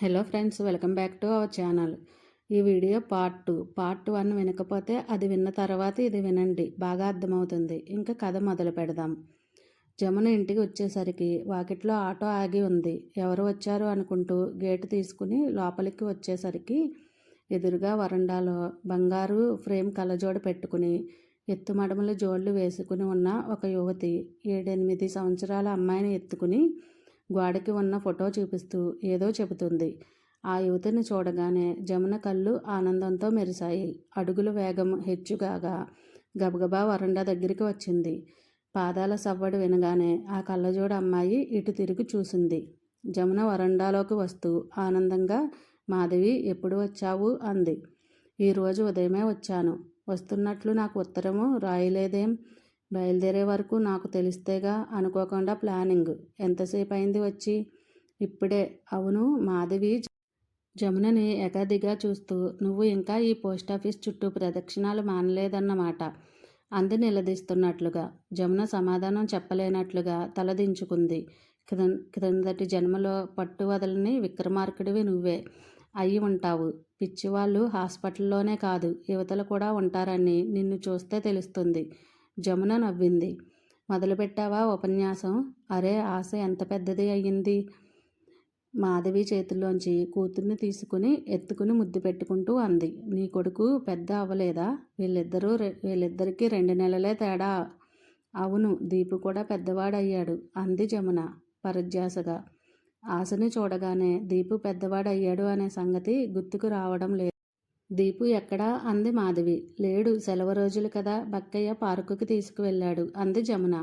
Hello friends welcome back to our channel. ఈ video part two. Part one వినకపోతే అది విన్న తర్వాత ఇది వినండి. బాగా అర్థమవుతుంది. ఇంకా కథ మొదలు పెడదాం. జమున ఇంటికి వచ్చేసరికి వాకిట్లో ఆటో ఆగి ఉంది. ఎవరు వచ్చారు అనుకుంటూ గేటు తీసుకుని లోపలికి వచ్చేసరికి ఎదురుగా వరండాలో బంగారు ఫ్రేమ్ కళ్ళజోడు పెట్టుకుని ఎత్తుమడమలు జోళ్ళు వేసుకుని ఉన్న ఒక యువతి ఏడెనిమిది సంవత్సరాల అమ్మాయిని ఎత్తుకుని గోడకి ఉన్న ఫోటో చూపిస్తూ ఏదో చెబుతుంది. ఆ యువతిని చూడగానే జమున కళ్ళు ఆనందంతో మెరిశాయి. అడుగుల వేగం హెచ్చుగాగా గబగబా వరండా దగ్గరికి వచ్చింది. పాదాల సవ్వడి వినగానే ఆ కళ్ళజోడు అమ్మాయి ఇటు తిరిగి చూసింది. జమున వరండాలోకి వస్తూ ఆనందంగా మాధవి ఎప్పుడు వచ్చావు? అంది. ఈరోజు ఉదయమే వచ్చాను. వస్తున్నట్లు నాకు ఉత్తరము రాయలేదేం? బయలుదేరే వరకు నాకు తెలిస్తేగా అనుకోకుండా ప్లానింగ్. ఎంతసేపు అయింది వచ్చి? ఇప్పుడే. అవును మాధవి జమునని ఎగాదిగా చూస్తూ నువ్వు ఇంకా ఈ పోస్ట్ ఆఫీస్ చుట్టూ ప్రదక్షిణాలు మానలేదన్నమాట. అంది నిలదీస్తున్నట్లుగా. జమున సమాధానం చెప్పలేనట్లుగా తలదించుకుంది. క్రిందటి జన్మలో పట్టు వదలని విక్రమార్కుడివి నువ్వే. అయి ఉంటావు. పిచ్చివాళ్ళు హాస్పిటల్లోనే కాదు యువతలు కూడా ఉంటారని నిన్ను చూస్తే తెలుస్తుంది. జమున నవ్వింది. మొదలుపెట్టావా ఉపన్యాసం? అరే ఆశ ఎంత పెద్దది అయ్యింది? మాధవి చేతుల్లోంచి కూతుర్ని తీసుకుని ఎత్తుకుని ముద్దు పెట్టుకుంటూ అంది. నీ కొడుకు పెద్ద అవ్వలేదా? వీళ్ళిద్దరూ వీళ్ళిద్దరికీ రెండు నెలలే తేడా. అవును దీపు కూడా పెద్దవాడయ్యాడు అంది జమున పరధ్యాసగా. ఆశని చూడగానే దీపు పెద్దవాడయ్యాడు అనే సంగతి గుర్తుకు రావడం లేదు. దీపు ఎక్కడా? అంది మాధవి. లేడు. సెలవు రోజులు కదా. బక్కయ్య పార్కుకి తీసుకువెళ్ళాడు. అంది జమున.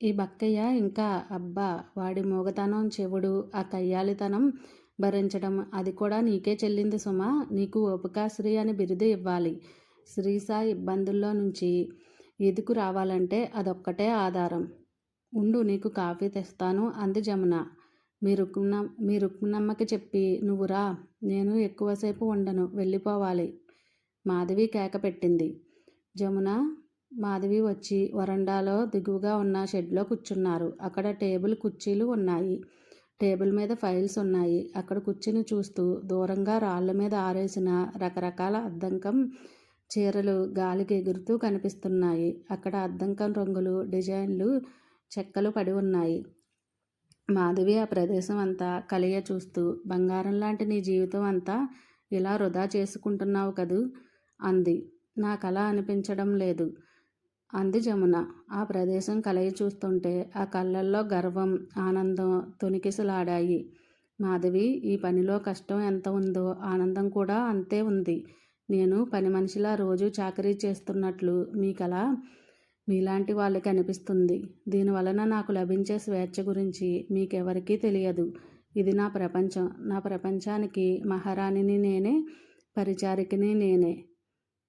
ఈ బక్కయ్య ఇంకా అబ్బా వాడి మూగతనం చెవుడు ఆ కయ్యాలితనం భరించడం అది కూడా నీకే చెల్లింది సుమా. నీకు ఉపకాశ్రీ అని బిరుదు ఇవ్వాలి. శ్రీసా ఇబ్బందుల్లో నుంచి ఎదుకు రావాలంటే అదొక్కటే ఆధారం. ఉండు నీకు కాఫీ తెస్తాను అంది జమున. మీ రుక్మిణ మీ రుక్మిణమ్మకి చెప్పి నువ్వురా నేను ఎక్కువసేపు ఉండను వెళ్ళిపోవాలి. మాధవి కేక పెట్టింది. జమున మాధవి వచ్చి వరండాలో దిగువగా ఉన్న షెడ్లో కూర్చున్నారు. అక్కడ టేబుల్ కుర్చీలు ఉన్నాయి. టేబుల్ మీద ఫైల్స్ ఉన్నాయి. అక్కడ కూర్చుని చూస్తూ దూరంగా రాళ్ళ మీద ఆరేసిన రకరకాల అద్దంకం చీరలు గాలికి ఎగురుతూ కనిపిస్తున్నాయి. అక్కడ అద్దంకం రంగులు డిజైన్లు చెక్కలు పడి ఉన్నాయి. మాధవి ఆ ప్రదేశం అంతా కలియ చూస్తూ బంగారం లాంటి నీ జీవితం అంతా ఇలా వృధా చేసుకుంటున్నావు కదూ అంది. నాకు అలా అనిపించడం లేదు అంది జమున. ఆ ప్రదేశం కలయి చూస్తుంటే ఆ కళ్ళల్లో గర్వం ఆనందం తొనికిసలాడాయి. మాధవి ఈ పనిలో కష్టం ఎంత ఉందో ఆనందం కూడా అంతే ఉంది. నేను పని మనిషిలా రోజు చాకరీ చేస్తున్నట్లు మీ మీలాంటి వాళ్ళకి అనిపిస్తుంది. దీనివలన నాకు లభించే స్వేచ్ఛ గురించి మీకెవరికీ తెలియదు. ఇది నా ప్రపంచం. నా ప్రపంచానికి మహారాణిని నేనే పరిచారికని నేనే.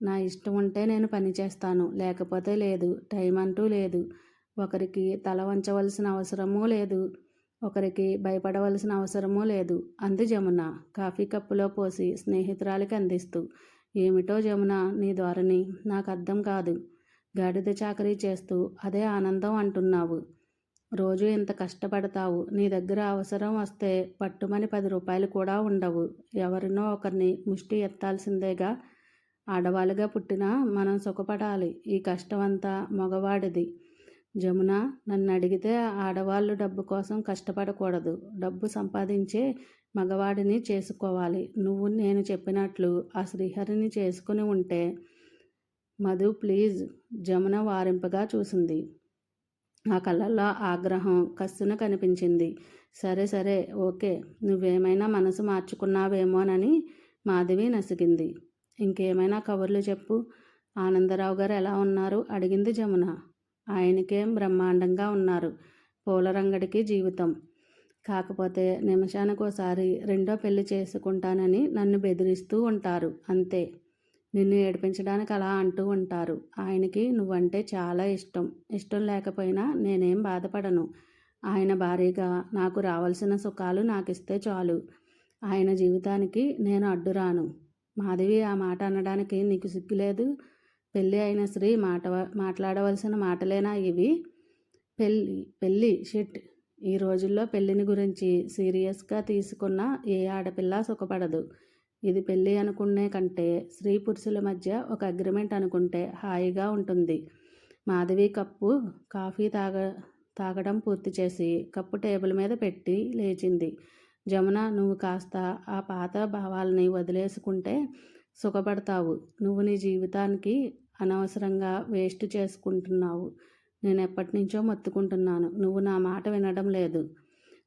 నా ఇష్టం ఉంటే నేను పని చేస్తాను. లేకపోతే లేదు. టైం అంటూ లేదు. ఒకరికి తల వంచవలసిన అవసరమూ లేదు. ఒకరికి భయపడవలసిన అవసరమూ లేదు. అంది జమున. కాఫీ కప్పులో పోసి స్నేహితురాలికి అందిస్తూ ఏమిటో జమున నీ ధోరణి నాకు అర్థం కాదు. గాడిద చాకరీ చేస్తూ అదే ఆనందం అంటున్నావు. రోజు ఇంత కష్టపడతావు. నీ దగ్గర అవసరం వస్తే పట్టుమని పది రూపాయలు కూడా ఉండవు. ఎవరినో ఒకరిని ముష్టి ఎత్తాల్సిందేగా. ఆడవాళ్ళుగా పుట్టినా మనం సుఖపడాలి. ఈ కష్టం అంతా మగవాడిది. జమున నన్ను అడిగితే ఆడవాళ్ళు డబ్బు కోసం కష్టపడకూడదు. డబ్బు సంపాదించే మగవాడిని చేసుకోవాలి. నువ్వు నేను చెప్పినట్లు ఆ శ్రీహరిని చేసుకుని ఉంటే మధు ప్లీజ్ జమున వారింపగా చూసింది. ఆ కళ్ళల్లో ఆగ్రహం కస్సున కనిపించింది. సరే సరే ఓకే నువ్వేమైనా మనసు మార్చుకున్నావేమోనని మాధవి నసిగింది. ఇంకేమైనా కబుర్లు చెప్పు. ఆనందరావు గారు ఎలా ఉన్నారు? అడిగింది జమున. ఆయనకేం బ్రహ్మాండంగా ఉన్నారు. పూలరంగడికి జీవితం. కాకపోతే నిమిషానికోసారి రెండో పెళ్ళి చేసుకుంటానని నన్ను బెదిరిస్తూ ఉంటారు. అంతే. నిన్ను ఏడిపించడానికి అలా అంటూ ఉంటారు. ఆయనకి నువ్వంటే చాలా ఇష్టం. ఇష్టం లేకపోయినా నేనేం బాధపడను. ఆయన భారీగా నాకు రావాల్సిన సుఖాలు నాకు ఇస్తే చాలు. ఆయన జీవితానికి నేను అడ్డురాను మాధవి ఆ మాట అనడానికి నీకు సిగ్గులేదు? పెళ్ళి అయిన స్త్రీ మాట మాట్లాడవలసిన మాటలేనా ఇవి? పెళ్ళి పెళ్ళి షిట్. ఈ రోజుల్లో పెళ్ళిని గురించి సీరియస్గా తీసుకున్న ఏ ఆడపిల్ల సుఖపడదు. ఇది పెళ్ళి అనుకునే కంటే స్త్రీ పురుషుల మధ్య ఒక అగ్రిమెంట్ అనుకుంటే హాయిగా ఉంటుంది. మాధవి కప్పు కాఫీ తాగ తాగడం పూర్తి చేసి కప్పు టేబుల్ మీద పెట్టి లేచింది. జమున నువ్వు కాస్త ఆ పాత భావాలని వదిలేసుకుంటే సుఖపడతావు. నువ్వు నీ జీవితానికి అనవసరంగా వేస్ట్ చేసుకుంటున్నావు. నేను ఎప్పటి నుంచో మొత్తుకుంటున్నాను. నువ్వు నా మాట వినడం లేదు.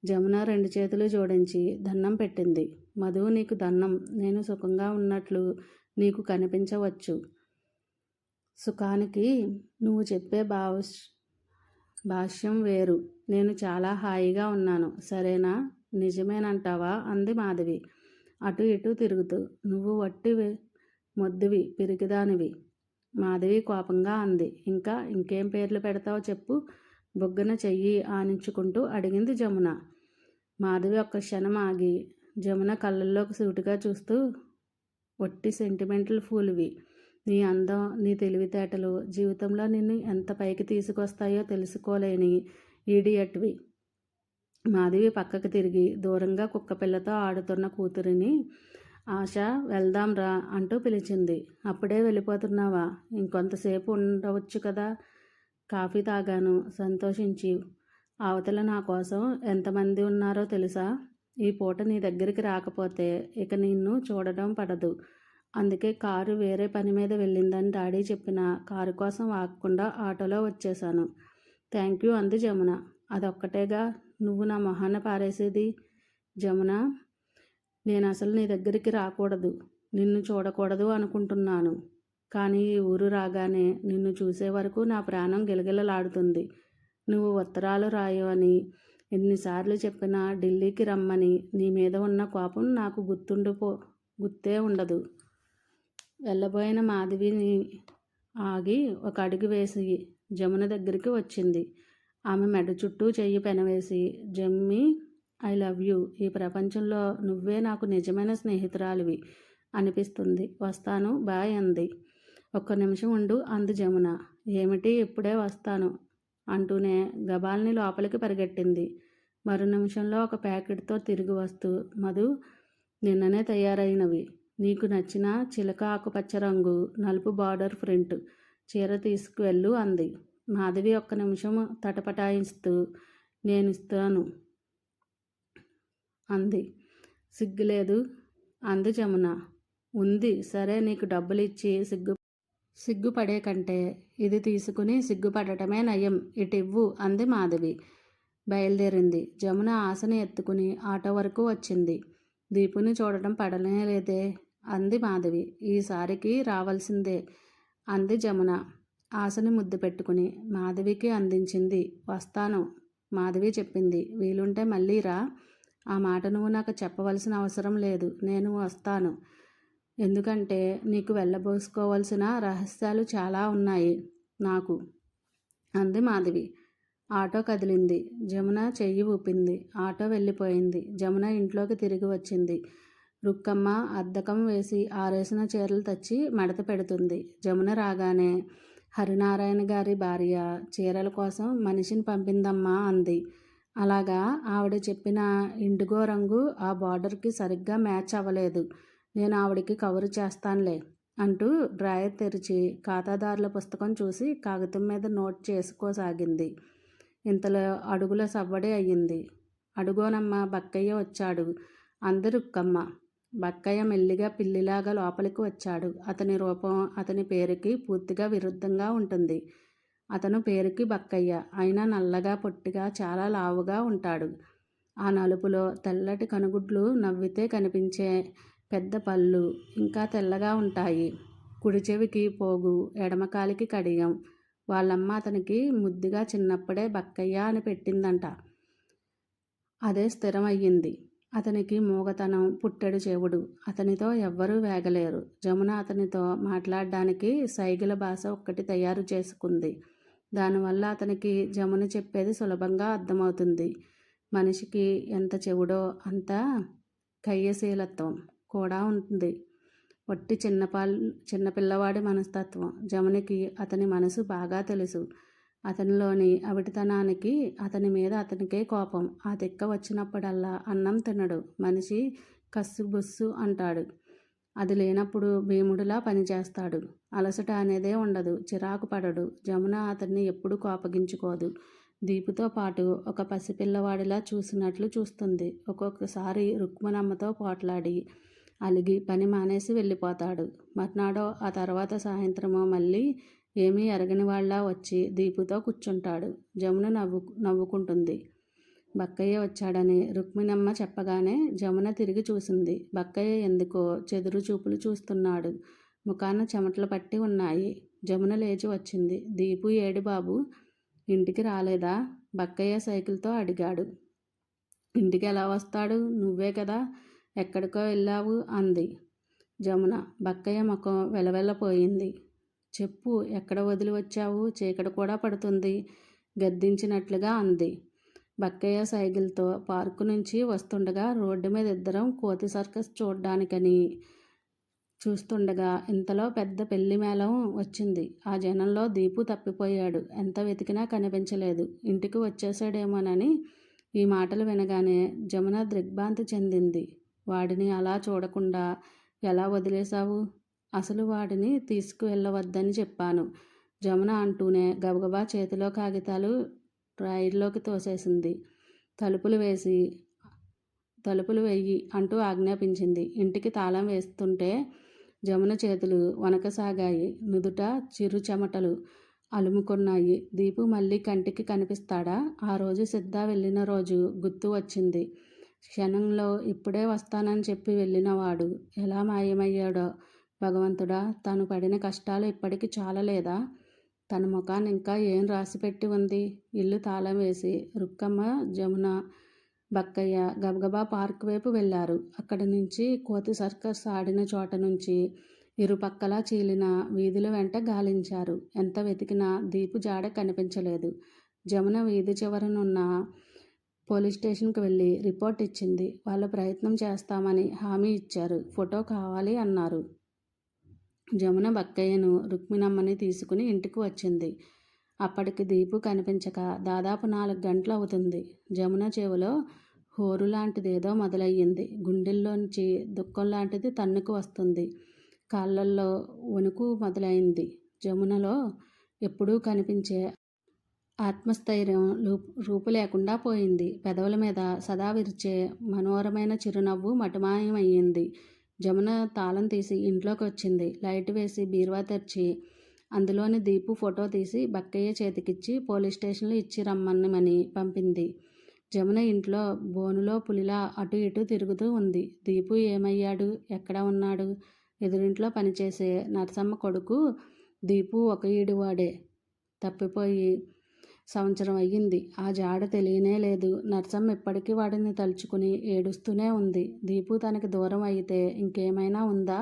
జమున రెండు చేతులు జోడించి దండం పెట్టింది. మధు నీకు దండం నేను సుఖంగా ఉన్నట్లు నీకు కనిపించవచ్చు. సుఖానికి నువ్వు చెప్పే భావస్ భాష్యం వేరు. నేను చాలా హాయిగా ఉన్నాను. సరేనా? నిజమేనంటావా? అంది మాధవి. అటు ఇటు తిరుగుతూ. నువ్వు వట్టి మొద్దువి పిరికిదానివి. మాధవి కోపంగా అంది. ఇంకా ఇంకేం పేర్లు పెడతావో చెప్పు. బొగ్గన చెయ్యి ఆనించుకుంటూ అడిగింది జమున. మాధవి ఒక్క క్షణం ఆగి జమున కళ్ళల్లోకి సూటిగా చూస్తూ ఒట్టి సెంటిమెంటల్ ఫూల్వి. నీ అందం నీ తెలివితేటలు జీవితంలో నిన్ను ఎంత పైకి తీసుకొస్తాయో తెలుసుకోలేని ఈడియట్వి. మాధవి పక్కకు తిరిగి దూరంగా కుక్కపిల్లతో ఆడుతున్న కూతురిని ఆశ వెళ్దాంరా అంటూ పిలిచింది. అప్పుడే వెళ్ళిపోతున్నావా? ఇంకొంతసేపు ఉండవచ్చు కదా. కాఫీ తాగాను సంతోషించి. అవతల నా కోసం ఎంతమంది ఉన్నారో తెలుసా? ఈ పూట నీ దగ్గరికి రాకపోతే ఇక నిన్ను చూడడం పడదు. అందుకే కారు వేరే పని మీద వెళ్ళిందని డాడీ చెప్పిన కారు కోసం ఆగకుండా ఆటోలో వచ్చేసాను థ్యాంక్ యూ అంది జమున. అదొక్కటేగా నువ్వు నా మొహాన పారేసేది? జమున నేను అసలు నీ దగ్గరికి రాకూడదు. నిన్ను చూడకూడదు అనుకుంటున్నాను. కానీ ఈ ఊరు రాగానే నిన్ను చూసే వరకు నా ప్రాణం గిలగిలలాడుతుంది. నువ్వు ఉత్తరాలు రాయవని ఎన్నిసార్లు చెప్పినా ఢిల్లీకి రమ్మని నీ మీద ఉన్న కోపం నాకు గుర్తుండిపో గుర్తే ఉండదు. వెళ్ళబోయిన మాధవిని ఆగి ఒక అడుగు వేసి జమున దగ్గరికి వచ్చింది. ఆమె మెడ చుట్టూ చెయ్యి పెనవేసి జమ్మి ఐ లవ్ యూ. ఈ ప్రపంచంలో నువ్వే నాకు నిజమైన స్నేహితురాలివి అనిపిస్తుంది. వస్తాను బాయ్ అంది. ఒక్క నిమిషం ఉండు అంది జమున. ఏమిటి? ఇప్పుడే వస్తాను అంటూనే గబాల్ని లోపలికి పరిగెట్టింది. మరో నిమిషంలో ఒక ప్యాకెట్తో తిరిగి వస్తూ మధు నిన్ననే తయారైనవి. నీకు నచ్చిన చిలక ఆకుపచ్చ రంగు నలుపు బార్డర్ ప్రింట్ చీర తీసుకువెళ్ళు అంది. మాధవి ఒక్క నిమిషం తటపటాయిస్తూ నేను ఇస్తాను అంది. సిగ్గులేదు అంది జమున. ఉంది సరే నీకు డబ్బులు ఇచ్చి సిగ్గు సిగ్గుపడే కంటే ఇది తీసుకుని సిగ్గుపడటమే నయం. ఇటివ్వు అంది మాధవి. బయలుదేరింది. జమున ఆశని ఎత్తుకుని ఆటో వరకు వచ్చింది. దీపుని చూడటం పడలే లేదే అంది మాధవి. ఈసారికి రావాల్సిందే అంది జమున. ఆశని ముద్దు పెట్టుకుని మాధవికి అందించింది. వస్తాను మాధవి చెప్పింది. వీలుంటే మళ్ళీ రా. ఆ మాట నువ్వు నాకు చెప్పవలసిన అవసరం లేదు. నేను వస్తాను. ఎందుకంటే నీకు వెళ్ళబోసుకోవాల్సిన రహస్యాలు చాలా ఉన్నాయి నాకు. అంది మాధవి. ఆటో కదిలింది. జమున చెయ్యి ఊపింది. ఆటో వెళ్ళిపోయింది. జమున ఇంట్లోకి తిరిగి వచ్చింది. రుక్కమ్మ అద్దకం వేసి ఆరేసిన చీరలు తెచ్చి మడత పెడుతుంది. జమున రాగానే హరినారాయణ గారి భార్య చీరల కోసం మనిషిని పంపిందమ్మా అంది. అలాగా ఆవిడ చెప్పిన ఇండిగో రంగు ఆ బార్డర్కి సరిగ్గా మ్యాచ్ అవ్వలేదు. నేను ఆవిడకి కవరు చేస్తానులే అంటూ డ్రాయర్ తెరిచి ఖాతాదారుల పుస్తకం చూసి కాగితం మీద నోట్ చేసుకోసాగింది. ఇంతలో అడుగుల సవ్వడి అయ్యింది. అడుగోనమ్మ బక్కయ్య వచ్చాడు. అందరుక్కమ్మ బక్కయ్య మెల్లిగా పిల్లిలాగా లోపలికి వచ్చాడు. అతని రూపం అతని పేరుకి పూర్తిగా విరుద్ధంగా ఉంటుంది. అతను పేరుకి బక్కయ్య. అయినా నల్లగా పొట్టిగా చాలా లావుగా ఉంటాడు. ఆ నలుపులో తెల్లటి కనుగుడ్లు నవ్వితే కనిపించే పెద్ద పళ్ళు ఇంకా తెల్లగా ఉంటాయి. కుడి చెవికి పోగు ఎడమకాలికి కడియం. వాళ్ళమ్మ అతనికి ముద్దుగా చిన్నప్పుడే బక్కయ్య అని పెట్టిందంట. అదే స్థిరమయ్యింది. అతనికి మూగతనం పుట్టెడు చెవుడు. అతనితో ఎవ్వరూ వేగలేరు. జమున అతనితో మాట్లాడడానికి సైగల భాష ఒక్కటి తయారు చేసుకుంది. దానివల్ల అతనికి జమున చెప్పేది సులభంగా అర్థమవుతుంది. మనిషికి ఎంత చెవుడో అంత కయ్యశీలత్వం. కూడా ఉంటుంది. వట్టి చిన్నపాల్ చిన్నపిల్లవాడి మనస్తత్వం. జమునికి అతని మనసు బాగా తెలుసు. అతనిలోని అవిటితనానికి అతని మీద అతనికే కోపం. ఆ తిక్క వచ్చినప్పుడల్లా అన్నం తినడు. మనిషి కస్సు బుస్సు అంటాడు. అది లేనప్పుడు భీముడిలా పనిచేస్తాడు. అలసట అనేదే ఉండదు. చిరాకు పడడు. జమున అతన్ని ఎప్పుడూ కోపగించుకోదు. దీపుతో పాటు ఒక పసిపిల్లవాడిలా చూసినట్లు చూస్తుంది. ఒక్కొక్కసారి రుక్మనమ్మతో పోట్లాడి అలిగి పని మానేసి వెళ్ళిపోతాడు. మర్నాడో ఆ తర్వాత సాయంత్రమో మళ్ళీ ఏమీ ఎరగని వాళ్ళ వచ్చి దీపుతో కూర్చుంటాడు. జమున నవ్వు నవ్వుకుంటుంది. బక్కయ్య వచ్చాడని రుక్మిణమ్మ చెప్పగానే జమున తిరిగి చూసింది. బక్కయ్య ఎందుకో చెదురు చూపులు చూస్తున్నాడు. ముఖాన చెమటలు పట్టి ఉన్నాయి. జమున లేచి వచ్చింది. దీపు ఏడు బాబు ఇంటికి రాలేదా? బక్కయ్య సైకిల్తో అడిగాడు. ఇంటికి ఎలా వస్తాడు? నువ్వే కదా ఎక్కడికో వెళ్ళావు? అంది. జమున బక్కయ్య ముఖం వెలవెల్లపోయింది చెప్పు ఎక్కడ వదిలి వచ్చావు చీకటి కూడా పడుతుంది గద్దించినట్లుగా అంది. బక్కయ్య సైకిల్తో పార్కు నుంచి వస్తుండగా రోడ్డు మీద ఇద్దరం కోతి సర్కస్ చూడ్డానికని చూస్తుండగా ఇంతలో పెద్ద పెళ్ళి మేళం వచ్చింది. ఆ జనంలో దీపు తప్పిపోయాడు. ఎంత వెతికినా కనిపించలేదు. ఇంటికి వచ్చేసాడేమోనని ఈ మాటలు వినగానే జమున దిగ్భ్రాంతి చెందింది. వాడిని అలా చూడకుండా ఎలా వదిలేశావు? అసలు వాడిని తీసుకువెళ్ళవద్దని చెప్పాను. జమున అంటూనే గబగబా చేతిలో కాగితాలు రైల్లోకి తోసేసింది. తలుపులు వేసి తలుపులు వెయ్యి అంటూ ఆజ్ఞాపించింది. ఇంటికి తాళం వేస్తుంటే జమున చేతులు వనకసాగాయి నుదుట చిరు చెమటలు అలుముకున్నాయి. దీపు మళ్ళీ కంటికి కనిపిస్తాడా? ఆ రోజు సిద్ధ వెళ్ళిన రోజు గుర్తు వచ్చింది. క్షణంలో ఇప్పుడే వస్తానని చెప్పి వెళ్ళినవాడు ఎలా మాయమయ్యాడో. భగవంతుడా తను పడిన కష్టాలు ఇప్పటికి చాలలేదా? తన ముఖాన్ని ఇంకా ఏం రాసిపెట్టి ఉంది? ఇల్లు తాళం వేసి రుక్కమ్మ జమున బక్కయ్య గబగబా పార్క్ వైపు వెళ్ళారు. అక్కడి నుంచి కోతి సర్కస్ ఆడిన చోట నుంచి ఇరుపక్కలా చీలిన వీధుల వెంట గాలించారు. ఎంత వెతికినా దీపు జాడ కనిపించలేదు. జమున వీధి చివరనున్న పోలీస్ స్టేషన్కి వెళ్ళి రిపోర్ట్ ఇచ్చింది. వాళ్ళు ప్రయత్నం చేస్తామని హామీ ఇచ్చారు. ఫోటో కావాలి అన్నారు. జమున బక్కయ్యను రుక్మిణమ్మని తీసుకుని ఇంటికి వచ్చింది. అప్పటికి దీపు కనిపించక దాదాపు నాలుగు గంటలు అవుతుంది. జమున చెవిలో హోరు లాంటిదేదో మొదలయ్యింది. గుండెల్లోంచి దుఃఖం లాంటిది తన్నుకు వస్తుంది. కాళ్ళల్లో వణుకు మొదలైంది. జమునలో ఎప్పుడూ కనిపించే ఆత్మస్థైర్యం రూపు లేకుండా పోయింది. పెదవుల మీద సదా విరిచే మనోహరమైన చిరునవ్వు మటమాయమయ్యింది. జమున తాళం తీసి ఇంట్లోకి వచ్చింది. లైట్ వేసి బీరువా తెరిచి అందులోని దీపు ఫోటో తీసి బక్కయ్య చేతికిచ్చి పోలీస్ స్టేషన్లో ఇచ్చి రమ్మన్నమని పంపింది. జమున ఇంట్లో బోనులో పులిలా అటు ఇటు తిరుగుతూ ఉంది. దీపు ఏమయ్యాడు? ఎక్కడ ఉన్నాడు? ఎదురింట్లో పనిచేసే నరసమ్మ కొడుకు దీపు ఒక ఈడువాడే. తప్పిపోయి సంవత్సరం అయ్యింది. ఆ జాడ తెలియనే లేదు. నర్సమ్మ ఇప్పటికీ వాడిని తలుచుకుని ఏడుస్తూనే ఉంది. దీపు తనకి దూరం అయితే ఇంకేమైనా ఉందా?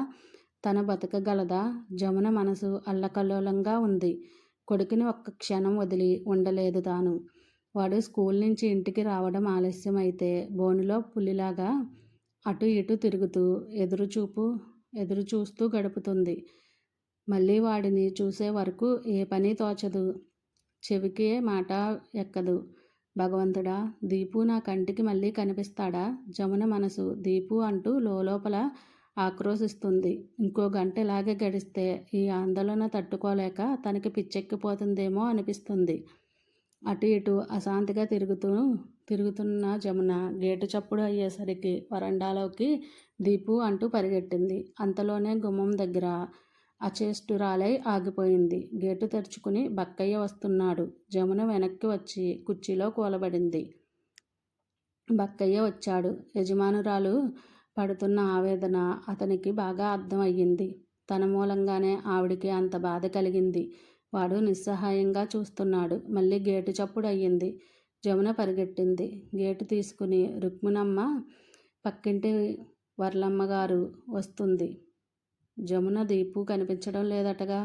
తన బతకగలదా? జమున మనసు అల్లకల్లోలంగా ఉంది. కొడుకుని ఒక్క క్షణం వదిలి ఉండలేదు తాను. వాడు స్కూల్ నుంచి ఇంటికి రావడం ఆలస్యం అయితే బోనులో పులిలాగా అటు ఇటు తిరుగుతూ ఎదురుచూపు ఎదురు చూస్తూ గడుపుతుంది. మళ్ళీ వాడిని చూసే వరకు ఏ పని తోచదు. చెవికే మాట ఎక్కదు. భగవంతుడా దీపు నా కంటికి మళ్ళీ కనిపిస్తాడా? జమున మనసు దీపు అంటూ లోపల ఆక్రోశిస్తుంది. ఇంకో గంట ఇలాగే గడిస్తే ఈ ఆందోళన తట్టుకోలేక తనకి పిచ్చెక్కిపోతుందేమో అనిపిస్తుంది. అటు ఇటు అశాంతిగా తిరుగుతూ తిరుగుతున్న జమున గేటు చప్పుడు అయ్యేసరికి వరండాలోకి దీపు అంటూ పరిగెట్టింది. అంతలోనే గుమ్మం దగ్గర అచేష్టురాలై ఆగిపోయింది. గేటు తెరుచుకుని బక్కయ్య వస్తున్నాడు. జమున వెనక్కి వచ్చి కుర్చీలో కూలబడింది. బక్కయ్య వచ్చాడు. యజమానురాలు పడుతున్న ఆవేదన అతనికి బాగా అర్థమయ్యింది తన మూలంగానే ఆవిడికి అంత బాధ కలిగింది. వాడు నిస్సహాయంగా చూస్తున్నాడు. మళ్ళీ గేటు చప్పుడు అయ్యింది. జమున పరిగెట్టింది. గేటు తీసుకుని రుక్మిణమ్మ పక్కింటి వర్లమ్మగారు వస్తుంది. జమున దీపు కనిపించడం లేదటగా?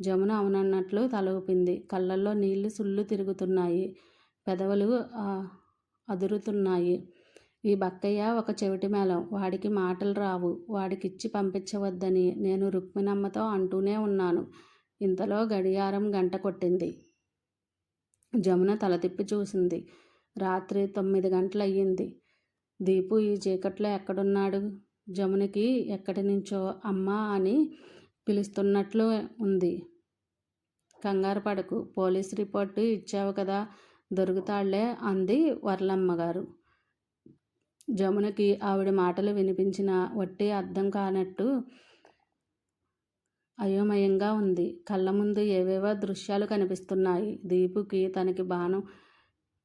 జమున అవునన్నట్లు తల ఊపింది కళ్ళల్లో నీళ్ళు సుళ్ళు తిరుగుతున్నాయి. పెదవులు అదురుతున్నాయి. ఈ బక్కయ్య ఒక చెవిటి మేళం. వాడికి మాటలు రావు. వాడికిచ్చి పంపించవద్దని నేను రుక్మిణమ్మతో అంటూనే ఉన్నాను. ఇంతలో గడియారం గంట కొట్టింది. జమున తల తిప్పి చూసింది. రాత్రి తొమ్మిది గంటలు అయ్యింది దీపు ఈ చీకట్లో ఎక్కడున్నాడు? జమునికి ఎక్కడి నుంచో అమ్మా అని పిలుస్తున్నట్లు ఉంది. కంగారు పడకు పోలీస్ రిపోర్టు ఇచ్చావు కదా దొరుకుతాళ్ళే అంది వర్లమ్మగారు. జమునకి ఆవిడ మాటలు వినిపించిన వట్టి అర్థం కానట్టు అయోమయంగా ఉంది. కళ్ళ ముందు ఏవేవో దృశ్యాలు కనిపిస్తున్నాయి. దీపుకి తనకి బాణం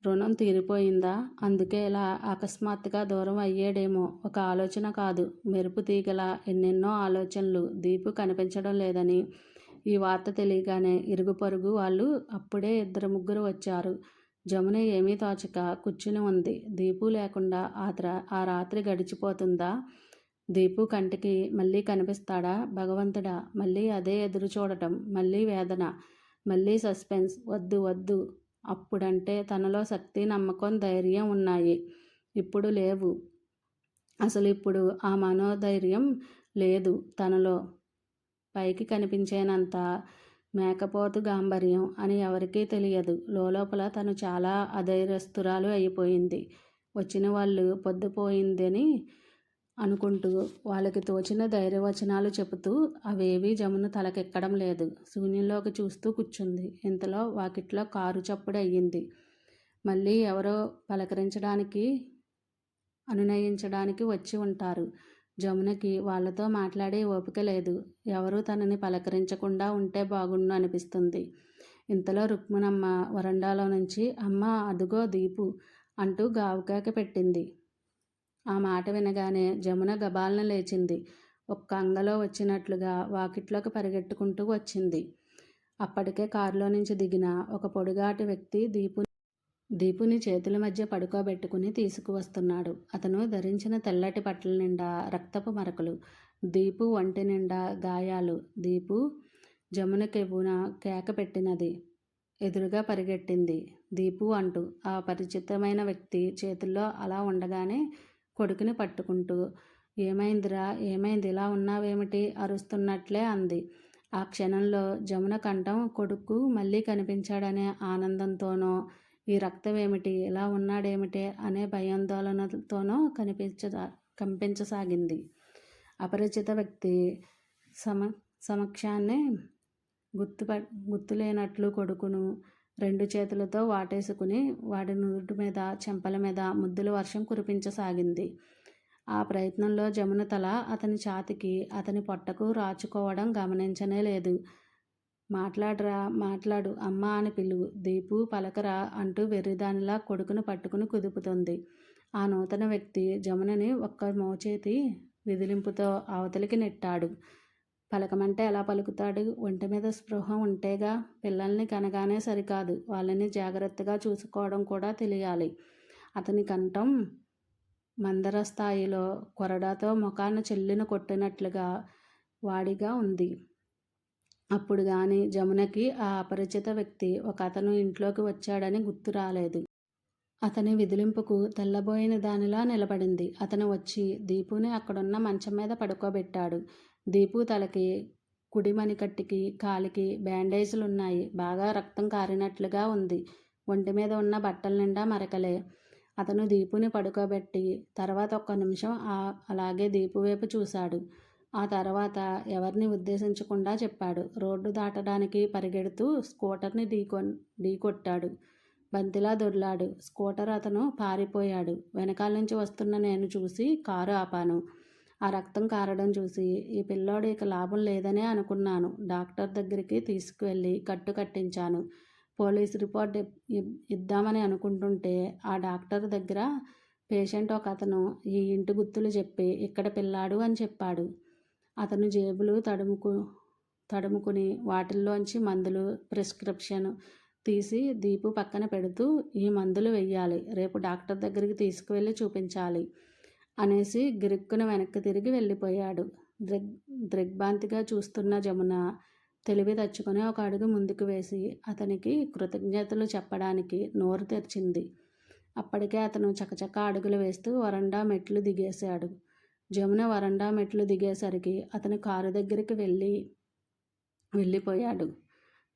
రుణం తీరిపోయిందా? అందుకే ఇలా అకస్మాత్తుగా దూరం అయ్యాడేమో. ఒక ఆలోచన కాదు. మెరుపు తీగల ఎన్నెన్నో ఆలోచనలు. దీపు కనిపించడం లేదని ఈ వార్త తెలియగానే ఇరుగు పొరుగు వాళ్ళు అప్పుడే ఇద్దరు ముగ్గురు వచ్చారు. జమున ఏమీ తోచక కూర్చుని ఉంది. దీపు లేకుండా ఆత్ర ఆ రాత్రి గడిచిపోతుందా? దీపు కంటికి మళ్ళీ కనిపిస్తాడా? భగవంతుడా? మళ్ళీ అదే ఎదురు చూడటం. మళ్ళీ వేదన. మళ్ళీ సస్పెన్స్. వద్దు వద్దు. అప్పుడంటే తనలో శక్తి నమ్మకం ధైర్యం ఉన్నాయి. ఇప్పుడు లేవు. అసలు ఇప్పుడు ఆ మనోధైర్యం లేదు తనలో. పైకి కనిపించేనంత మేకపోతు గాంభర్యం అని ఎవరికీ తెలియదు. లోపల తను చాలా అధైర్యస్తురాలు అయిపోయింది. వచ్చిన వాళ్ళు పొద్దుపోయిందని అనుకుంటూ వాళ్ళకి తోచిన ధైర్యవచనాలు చెబుతూ అవేవీ జమున తలకెక్కడం లేదు. శూన్యంలోకి చూస్తూ కూర్చుంది. ఇంతలో వాకిట్లో కారు చప్పుడు అయ్యింది. మళ్ళీ ఎవరో పలకరించడానికి అనునయించడానికి వచ్చి ఉంటారు. జమునకి వాళ్ళతో మాట్లాడే ఓపిక లేదు. ఎవరు తనని పలకరించకుండా ఉంటే బాగుండు అనిపిస్తుంది. ఇంతలో రుక్మణమ్మ వరండాలో నుంచి అమ్మ అదుగో దీపు అంటూ గావుకాక పెట్టింది. ఆ మాట వినగానే జమున గబాలన లేచింది. ఒక్క అంగలో వచ్చినట్లుగా వాకిట్లోకి పరిగెట్టుకుంటూ వచ్చింది. అప్పటికే కారులో నుంచి దిగిన ఒక పొడుగాటి వ్యక్తి దీపు దీపుని చేతుల మధ్య పడుకోబెట్టుకుని తీసుకువస్తున్నాడు. అతను ధరించిన తెల్లటి బట్టల నిండా రక్తపు మరకలు దీపు ఒంటి నిండా గాయాలు. దీపు జమునకెవ్వున కేక పెట్టినది. ఎదురుగా పరిగెట్టింది. దీపు అంటూ ఆ పరిచితమైన వ్యక్తి చేతుల్లో అలా ఉండగానే కొడుకుని పట్టుకుంటూ ఏమైందిరా? ఏమైంది? ఇలా ఉన్నావేమిటి? అరుస్తున్నట్లే అంది. ఆ క్షణంలో జమున కంఠం కొడుకు మళ్ళీ కనిపించాడనే ఆనందంతోనో ఈ రక్తం ఏమిటి ఇలా ఉన్నాడేమిటి? అనే భయాందోళనతోనో కనిపించ కనిపించసాగింది అపరిచిత వ్యక్తి సమ సమక్షాన్నే గుర్తుప గుర్తులేనట్లు కొడుకును రెండు చేతులతో వాటేసుకుని వాడి నుదుటి మీద చెంపల మీద ముద్దుల వర్షం కురిపించసాగింది. ఆ ప్రయత్నంలో జమున తల అతని ఛాతికి అతని పొట్టకు రాచుకోవడం గమనించనే లేదు. మాట్లాడరా మాట్లాడు అమ్మా అని పిలువు. దీపు పలకరా అంటూ వెర్రిదానిలా కొడుకును పట్టుకుని కుదుపుతుంది. ఆ నూతన వ్యక్తి జమునని ఒక్క మోచేతి విదిలింపుతో అవతలికి నెట్టాడు. పలకమంటే ఎలా పలుకుతాడు? ఒంటి మీద స్పృహ ఉంటేగా పిల్లల్ని కనగానే సరికాదు. వాళ్ళని జాగ్రత్తగా చూసుకోవడం కూడా తెలియాలి. అతని కంఠం మందర స్థాయిలో కొరడాతో ముఖాన్ని చెల్లిన కొట్టినట్లుగా వాడిగా ఉంది. అప్పుడు కానీ జమునకి ఆ అపరిచిత వ్యక్తి ఒక అతను ఇంట్లోకి వచ్చాడని గుర్తు రాలేదు. అతని విదిలింపుకు తెల్లబోయిన దానిలా నిలబడింది. అతను వచ్చి దీపుని అక్కడున్న మంచం మీద పడుకోబెట్టాడు. దీపు తలకి కుడి మణికట్టుకి కాలికి బ్యాండేజీలు ఉన్నాయి బాగా రక్తం కారినట్లుగా ఉంది. ఒంటి మీద ఉన్న బట్టల నిండా మరకలే. అతను దీపుని పడుకోబెట్టి తర్వాత ఒక్క నిమిషం అలాగే దీపు వైపు చూశాడు. ఆ తర్వాత ఎవరిని ఉద్దేశించకుండా చెప్పాడు. రోడ్డు దాటడానికి పరిగెడుతూ స్కూటర్ని ఢీకొ ఢీకొట్టాడు. బంతిలా దొర్లాడు. స్కూటర్ అతను పారిపోయాడు. వెనకాల నుంచి వస్తున్న నేను చూసి కారు ఆపాను. ఆ రక్తం కారడం చూసి ఈ పిల్లోడు ఇక లాభం లేదనే అనుకున్నాను. డాక్టర్ దగ్గరికి తీసుకువెళ్ళి కట్టు కట్టించాను. పోలీస్ రిపోర్ట్ ఇద్దామని అనుకుంటుంటే ఆ డాక్టర్ దగ్గర పేషెంట్ ఒక అతను ఈ ఇంటి గుర్తులు చెప్పి ఇక్కడ పిల్లాడు అని చెప్పాడు. అతను జేబులు తడుముకు తడుముకుని వాటిల్లోంచి మందులు ప్రిస్క్రిప్షన్ తీసి దీపు పక్కన పెడుతూ ఈ మందులు వెయ్యాలి. రేపు డాక్టర్ దగ్గరికి తీసుకువెళ్ళి చూపించాలి. అనేసి గిరుక్కున వెనక్కి తిరిగి వెళ్ళిపోయాడు. దృగ్ దృగ్భాంతిగా చూస్తున్న జమున తెలివి తెచ్చుకొని ఒక అడుగు ముందుకు వేసి అతనికి కృతజ్ఞతలు చెప్పడానికి నోరు తెరిచింది. అప్పటికే అతను చకచక అడుగులు వేస్తూ వరండా మెట్లు దిగేశాడు. జమున వరండా మెట్లు దిగేసరికి అతను కారు దగ్గరికి వెళ్ళి వెళ్ళిపోయాడు.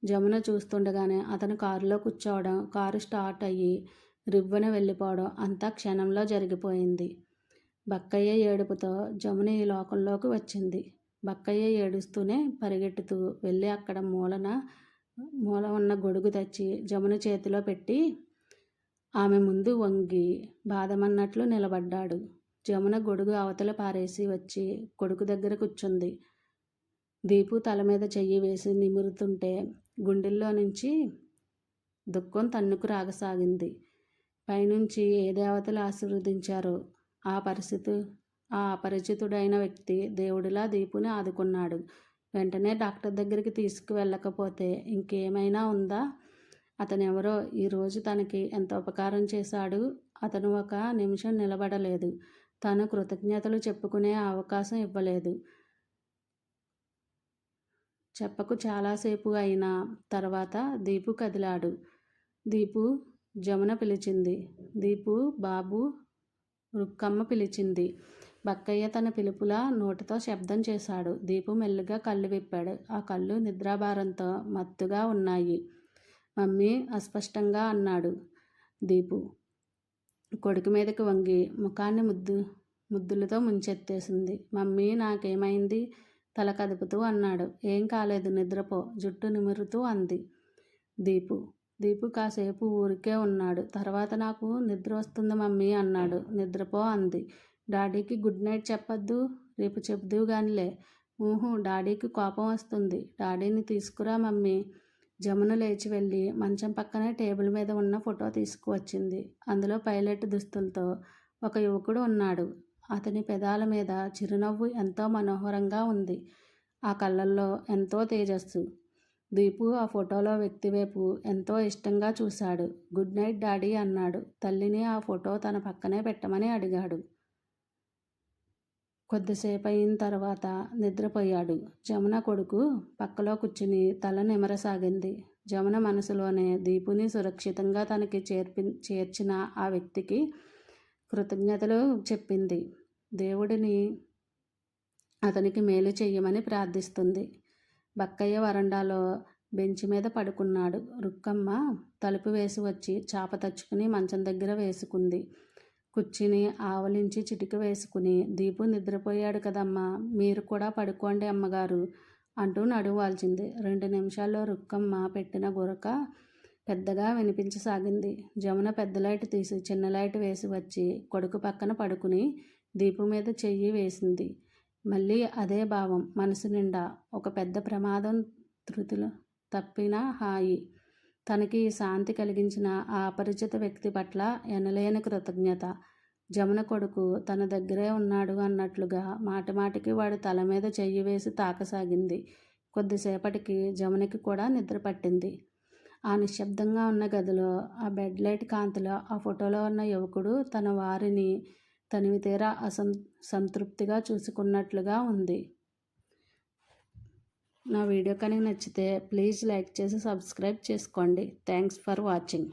జమున చూస్తుండగానే అతను కారులో కూర్చోవడం కారు స్టార్ట్ అయ్యి రివ్వన వెళ్ళిపోవడం అంతా క్షణంలో జరిగిపోయింది. బక్కయ్య ఏడుపుతో జమున ఈ లోకంలోకి వచ్చింది. బక్కయ్య ఏడుస్తూనే పరిగెట్టుతూ వెళ్ళి అక్కడ మూలన మూల ఉన్న గొడుగు తెచ్చి జమున చేతిలో పెట్టి ఆమె ముందు వంగి బాధమన్నట్లు నిలబడ్డాడు. జమున గొడుగు అవతల పారేసి వచ్చి కొడుకు దగ్గర కూర్చుంది. దీపు తల మీద చెయ్యి వేసి నిమురుతుంటే గుండెల్లో నుంచి దుఃఖం తన్నుకు రాగసాగింది. పైనుంచి ఏ దేవతలు ఆశీర్వదించారో ఆ పరిస్థితి ఆ అపరిచితుడైన వ్యక్తి దేవుడిలా దీపుని ఆదుకున్నాడు. వెంటనే డాక్టర్ దగ్గరికి తీసుకువెళ్ళకపోతే ఇంకేమైనా ఉందా? అతను ఎవరో ఈరోజు తనకి ఎంత ఉపకారం చేశాడు? అతను ఒక నిమిషం నిలబడలేదు. తను కృతజ్ఞతలు చెప్పుకునే అవకాశం ఇవ్వలేదు. చెప్పకు చాలాసేపు అయిన తర్వాత దీపు కదిలాడు. దీపు జమున పిలిచింది. దీపు బాబు రుక్కమ్మ పిలిచింది. బక్కయ్య తన పిలుపులా నోటితో శబ్దం చేశాడు. దీపు మెల్లిగా కళ్ళు విప్పాడు. ఆ కళ్ళు నిద్రాభారంతో మత్తుగా ఉన్నాయి. మమ్మీ అస్పష్టంగా అన్నాడు దీపు. కొడుకు మీదకి వంగి ముఖాన్ని ముద్దు ముద్దులతో ముంచెత్తేసింది. మమ్మీ నాకేమైంది? తల కదుపుతూ అన్నాడు. ఏం కాలేదు నిద్రపో. జుట్టు నిమురుతూ అంది దీపు. దీపు కాసేపు ఊరికే ఉన్నాడు. తర్వాత నాకు నిద్ర వస్తుంది మమ్మీ అన్నాడు. నిద్రపో అంది. డాడీకి గుడ్ నైట్ చెప్పొద్దు. రేపు చెప్దు గానిలే. ఊహు డాడీకి కోపం వస్తుంది. డాడీని తీసుకురా మమ్మీ. జమున లేచి వెళ్ళి మంచం పక్కనే టేబుల్ మీద ఉన్న ఫోటో తీసుకువచ్చింది. అందులో పైలట్ దుస్తులతో ఒక యువకుడు ఉన్నాడు. అతని పెదాల మీద చిరునవ్వు ఎంతో మనోహరంగా ఉంది. ఆ కళ్ళల్లో ఎంతో తేజస్సు. దీపు ఆ ఫోటోలో వ్యక్తి వైపు ఎంతో ఇష్టంగా చూశాడు. గుడ్ నైట్ డాడీ అన్నాడు. తల్లిని ఆ ఫోటో తన పక్కనే పెట్టమని అడిగాడు. కొద్దిసేపు అయిన తర్వాత నిద్రపోయాడు. జమున కొడుకు పక్కలో కూర్చుని తల నిమరసాగింది. జమున మనసులోనే దీపుని సురక్షితంగా తనకి చేర్పి చేర్చిన ఆ వ్యక్తికి కృతజ్ఞతలు చెప్పింది. దేవుడిని అతనికి మేలు చెయ్యమని ప్రార్థిస్తుంది. బక్కయ్య వరండాలో బెంచి మీద పడుకున్నాడు. రుక్కమ్మ తలుపు వేసి వచ్చి చాప తచ్చుకుని మంచం దగ్గర వేసుకుంది. కుర్చీని ఆవలించి చిటిక వేసుకుని దీపు నిద్రపోయాడు కదమ్మా మీరు కూడా పడుకోండి అమ్మగారు అంటూ నడువాల్చింది రెండు నిమిషాల్లో రుక్కమ్మ పెట్టిన గురక పెద్దగా వినిపించసాగింది. జమున పెద్ద లైట్ తీసి చిన్న లైట్ వేసి వచ్చి కొడుకు పక్కన పడుకుని దీపు మీద చెయ్యి వేసింది. మళ్ళీ అదే భావం. మనసు నిండా ఒక పెద్ద ప్రమాదం ధృతిలో తప్పిన హాయి. తనకి శాంతి కలిగించిన ఆ అపరిచిత వ్యక్తి పట్ల ఎనలేని కృతజ్ఞత. జమున కొడుకు తన దగ్గరే ఉన్నాడు అన్నట్లుగా మాటిమాటికి వాడు తల మీద చెయ్యి వేసి తాకసాగింది. కొద్దిసేపటికి జమునకి కూడా నిద్ర పట్టింది. ఆ నిశ్శబ్దంగా ఉన్న గదిలో ఆ బెడ్ లైట్ కాంతిలో ఆ ఫోటోలో ఉన్న యువకుడు తన వారిని తనివి తీరా అసం సంతృప్తిగా చూసుకున్నట్లుగా ఉంది. నా వీడియో కనుక నచ్చితే ప్లీజ్ లైక్ చేసి సబ్స్క్రైబ్ చేసుకోండి. Thanks for watching.